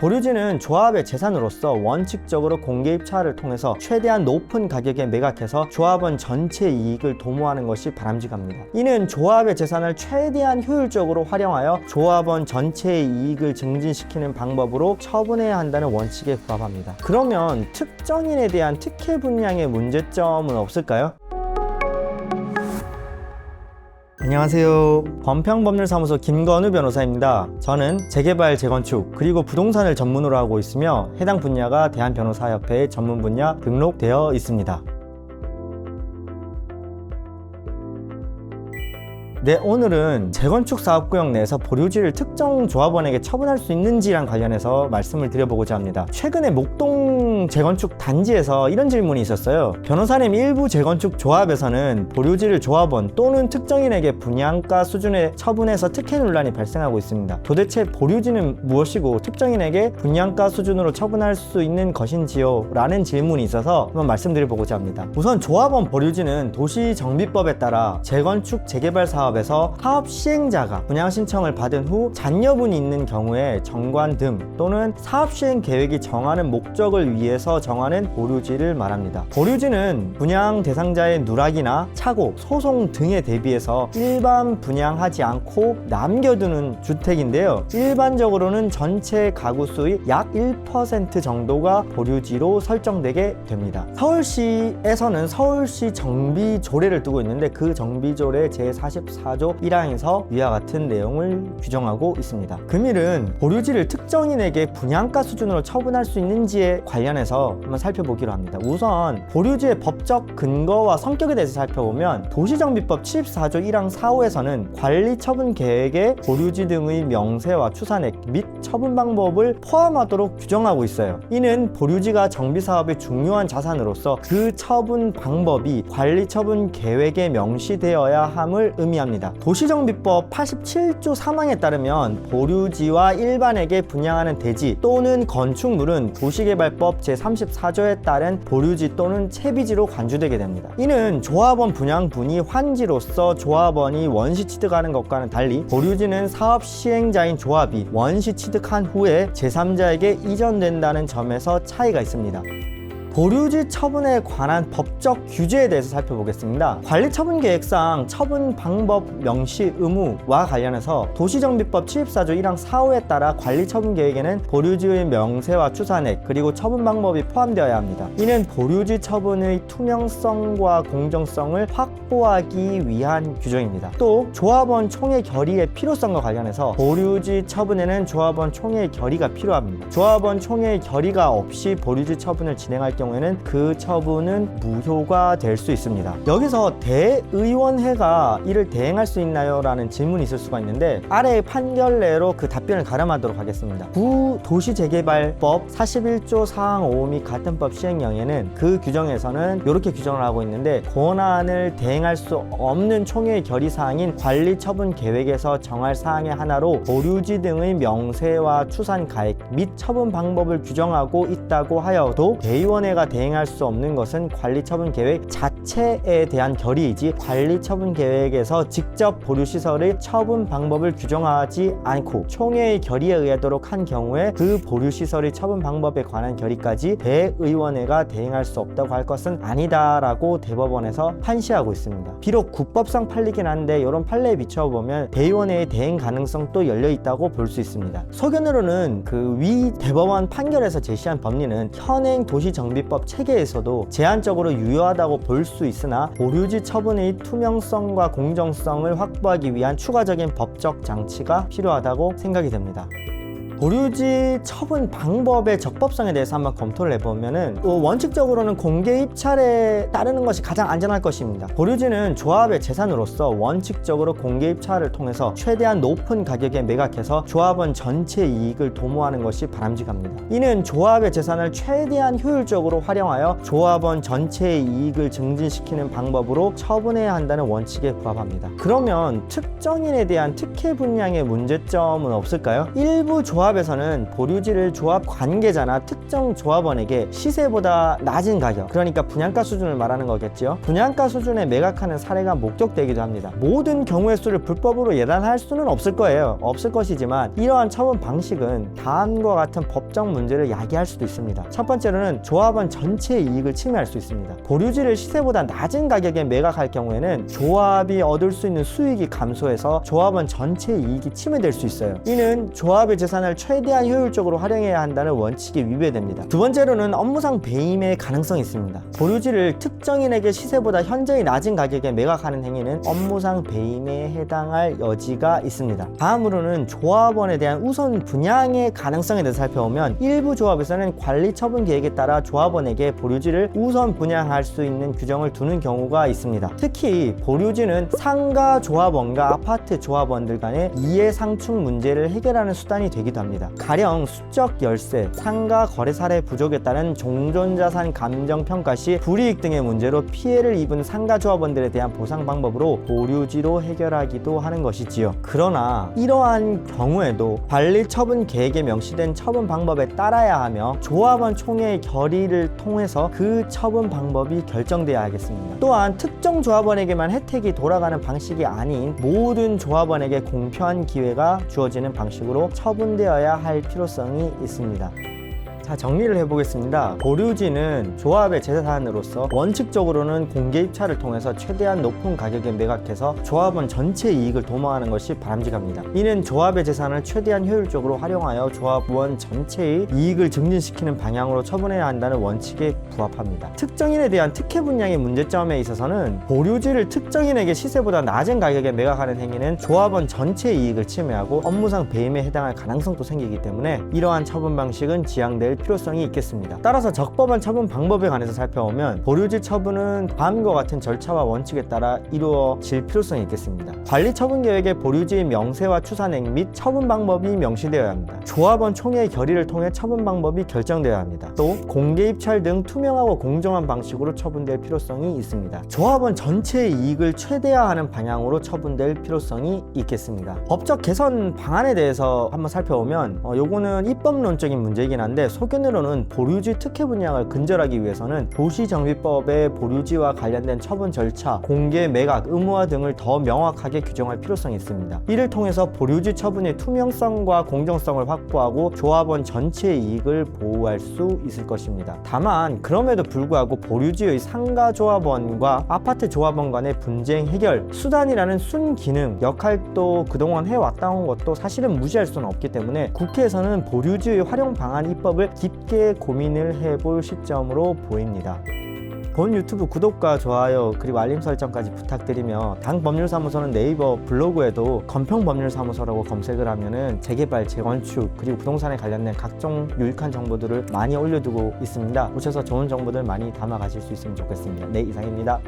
보류지는 조합의 재산으로서 원칙적으로 공개 입찰을 통해서 최대한 높은 가격에 매각해서 조합원 전체 이익을 도모하는 것이 바람직합니다. 이는 조합의 재산을 최대한 효율적으로 활용하여 조합원 전체의 이익을 증진시키는 방법으로 처분해야 한다는 원칙에 부합합니다. 그러면 특정인에 대한 특혜 분양의 문제점은 없을까요? 안녕하세요. 범평법률사무소 김건우 변호사입니다. 저는 재개발, 재건축, 그리고 부동산을 전문으로 하고 있으며 해당 분야가 대한변호사협회에 전문 분야 등록되어 있습니다. 네, 오늘은 재건축 사업구역 내에서 보류지를 특정 조합원에게 처분할 수 있는지랑 관련해서 말씀을 드려보고자 합니다. 최근에 목동 재건축 단지에서 이런 질문이 있었어요. 변호사님 일부 재건축 조합에서는 보류지를 조합원 또는 특정인에게 분양가 수준에 처분해서 특혜 논란이 발생하고 있습니다. 도대체 보류지는 무엇이고 특정인에게 분양가 수준으로 처분할 수 있는 것인지요? 라는 질문이 있어서 한번 말씀드려보고자 합니다. 우선 조합원 보류지는 도시정비법에 따라 재건축 재개발 사업 에서 사업 시행자가 분양 신청을 받은 후 잔여분이 있는 경우에 정관 등 또는 사업 시행 계획이 정하는 목적을 위해서 정하는 보류지를 말합니다. 보류지는 분양 대상자의 누락이나 착오, 소송 등에 대비해서 일반 분양하지 않고 남겨두는 주택인데요. 일반적으로는 전체 가구 수의 약 1% 정도가 보류지로 설정되게 됩니다. 서울시에서는 서울시 정비 조례를 두고 있는데 그 정비 조례 제 44조 1항에서 위와 같은 내용을 규정하고 있습니다. 금일은 보류지를 특정인에게 분양가 수준으로 처분할 수 있는지에 관련해서 한번 살펴보기로 합니다. 우선 보류지의 법적 근거와 성격에 대해서 살펴보면 도시정비법 74조 1항 4호에서는 관리 처분 계획에 보류지 등의 명세와 추산액 및 처분 방법을 포함하도록 규정하고 있어요. 이는 보류지가 정비 사업의 중요한 자산으로서 그 처분 방법이 관리 처분 계획에 명시되어야 함을 의미합니다. 도시정비법 87조 3항에 따르면 보류지와 일반에게 분양하는 대지 또는 건축물은 도시개발법 제34조에 따른 보류지 또는 채비지로 간주되게 됩니다. 이는 조합원 분양분이 환지로서 조합원이 원시 취득하는 것과는 달리 보류지는 사업 시행자인 조합이 원시 취득한 후에 제3자에게 이전된다는 점에서 차이가 있습니다. 보류지 처분에 관한 법적 규제에 대해서 살펴보겠습니다. 관리처분 계획상 처분 방법 명시 의무와 관련해서 도시정비법 74조 1항 4호에 따라 관리처분 계획에는 보류지의 명세와 추산액 그리고 처분 방법이 포함되어야 합니다. 이는 보류지 처분의 투명성과 공정성을 확보하기 위한 규정입니다. 또 조합원 총회 결의의 필요성과 관련해서 보류지 처분에는 조합원 총회 결의가 필요합니다. 조합원 총회 결의가 없이 보류지 처분을 진행할 경우 에는 그 처분은 무효가 될 수 있습니다. 여기서 대의원회가 이를 대행할 수 있나요? 라는 질문이 있을 수가 있는데 아래의 판결내로 그 답변을 가름하도록 하겠습니다. 구도시재개발법 41조 사항 5및 같은 법 시행령에는 그 규정에서는 이렇게 규정을 하고 있는데 권한을 대행할 수 없는 총회의 결의 사항인 관리 처분 계획에서 정할 사항의 하나로 보류지 등의 명세와 추산 가액 및 처분 방법을 규정하고 있다고 하여도 대의원 회가 대행할 수 없는 것은 관리 처분 계획 자체 에 대한 결의이지 관리 처분 계획에서 직접 보류 시설의 처분 방법을 규정하지 않고 총회의 결의에 의하도록 한 경우에 그 보류 시설의 처분 방법에 관한 결의까지 대의원회가 대행할 수 없다고 할 것은 아니다라고 대법원에서 판시하고 있습니다. 비록 국법상 판리긴 한데 이런 판례에 비춰보면 대의원회의 대행 가능성 도 열려 있다고 볼 수 있습니다. 소견으로는 그 위 대법원 판결에서 제시한 법리는 현행 도시정비법 체계에서도 제한적으로 유효하다고 볼수 있으나 보류지 처분의 투명성과 공정성을 확보하기 위한 추가적인 법적 장치가 필요하다고 생각이 됩니다. 보류지 처분 방법의 적법성에 대해서 한번 검토를 해보면은 어, 원칙적으로는 공개 입찰에 따르는 것이 가장 안전할 것입니다. 보류지는 조합의 재산으로서 원칙적으로 공개 입찰을 통해서 최대한 높은 가격에 매각해서 조합원 전체 이익을 도모하는 것이 바람직합니다. 이는 조합의 재산을 최대한 효율적으로 활용하여 조합원 전체의 이익을 증진시키는 방법으로 처분해야 한다는 원칙에 부합합니다. 그러면 특정인에 대한 특혜 분양의 문제점은 없을까요? 일부 조합 조합에서는 보류지를 조합 관계자나 특정 조합원에게 시세보다 낮은 가격, 그러니까 분양가 수준을 말하는 거겠죠. 분양가 수준에 매각하는 사례가 목격되기도 합니다. 모든 경우의 수를 불법으로 예단할 수는 없을 거예요. 없을 것이지만 이러한 처분 방식은 다음과 같은 법적 문제를 야기할 수도 있습니다. 첫 번째로는 조합원 전체의 이익을 침해할 수 있습니다. 보류지를 시세보다 낮은 가격에 매각할 경우에는 조합이 얻을 수 있는 수익이 감소해서 조합원 전체의 이익이 침해될 수 있어요. 이는 조합의 재산을 최대한 효율적으로 활용해야 한다는 원칙에 위배됩니다. 두 번째로는 업무상 배임의 가능성이 있습니다. 보류지를 특정인에게 시세보다 현저히 낮은 가격에 매각하는 행위는 업무상 배임에 해당할 여지가 있습니다. 다음으로는 조합원에 대한 우선 분양의 가능성에 대해서 살펴보면 일부 조합에서는 관리 처분 계획에 따라 조합원에게 보류지를 우선 분양할 수 있는 규정을 두는 경우가 있습니다. 특히 보류지는 상가 조합원과 아파트 조합원들 간의 이해 상충 문제를 해결하는 수단이 되기도 합니다. 가령 수적 열세, 상가 거래 사례 부족에 따른 종전자산 감정 평가 시 불이익 등의 문제로 피해를 입은 상가 조합원들에 대한 보상 방법으로 보류지로 해결하기도 하는 것이지요. 그러나 이러한 경우에도 관리 처분 계획에 명시된 처분 방법에 따라야 하며 조합원 총회의 결의를 통해서 그 처분 방법이 결정돼야 하겠습니다. 또한 특정 조합원에게만 혜택이 돌아가는 방식이 아닌 모든 조합원에게 공평한 기회가 주어지는 방식으로 처분되어야 할 필요성이 있습니다. 자 정리를 해보겠습니다. 보류지는 조합의 재산으로서 원칙적으로는 공개 입찰을 통해서 최대한 높은 가격에 매각해서 조합원 전체 이익을 도모하는 것이 바람직합니다. 이는 조합의 재산을 최대한 효율적으로 활용하여 조합원 전체의 이익을 증진시키는 방향으로 처분해야 한다는 원칙에 부합합니다. 특정인에 대한 특혜 분양의 문제점에 있어서는 보류지를 특정인에게 시세보다 낮은 가격에 매각하는 행위는 조합원 전체 이익을 침해하고 업무상 배임에 해당할 가능성도 생기기 때문에 이러한 처분 방식은 지양될 필요성이 있겠습니다. 따라서 적법한 처분 방법에 관해서 살펴보면 보류지 처분은 다음과 같은 절차와 원칙에 따라 이루어질 필요성이 있겠습니다. 관리 처분 계획의 보류지의 명세와 추산액 및 처분 방법이 명시되어야 합니다. 조합원 총회의 결의를 통해 처분 방법이 결정되어야 합니다. 또 공개 입찰 등 투명하고 공정한 방식으로 처분될 필요성이 있습니다. 조합원 전체의 이익을 최대화하는 방향으로 처분될 필요성이 있겠습니다. 법적 개선 방안에 대해서 한번 살펴보면 어, 요거는 입법론적인 문제이긴 한데 소 견으로는 보류지 특혜 분양을 근절하기 위해서는 도시정비법의 보류지와 관련된 처분 절차, 공개 매각, 의무화 등을 더 명확하게 규정할 필요성이 있습니다. 이를 통해서 보류지 처분의 투명성과 공정성을 확보하고 조합원 전체의 이익을 보호할 수 있을 것입니다. 다만 그럼에도 불구하고 보류지의 상가 조합원과 아파트 조합원 간의 분쟁 해결 수단이라는 순기능 역할도 그동안 해왔다는 것도 사실은 무시할 수는 없기 때문에 국회에서는 보류지의 활용 방안 입법을 깊게 고민을 해볼 시점으로 보입니다. 본 유튜브 구독과 좋아요 그리고 알림 설정까지 부탁드리며 당 법률사무소는 네이버 블로그에도 건평 법률사무소라고 검색을 하면은 재개발, 재건축 그리고 부동산에 관련된 각종 유익한 정보들을 많이 올려두고 있습니다. 오셔서 좋은 정보들 많이 담아 가실 수 있으면 좋겠습니다. 네 이상입니다.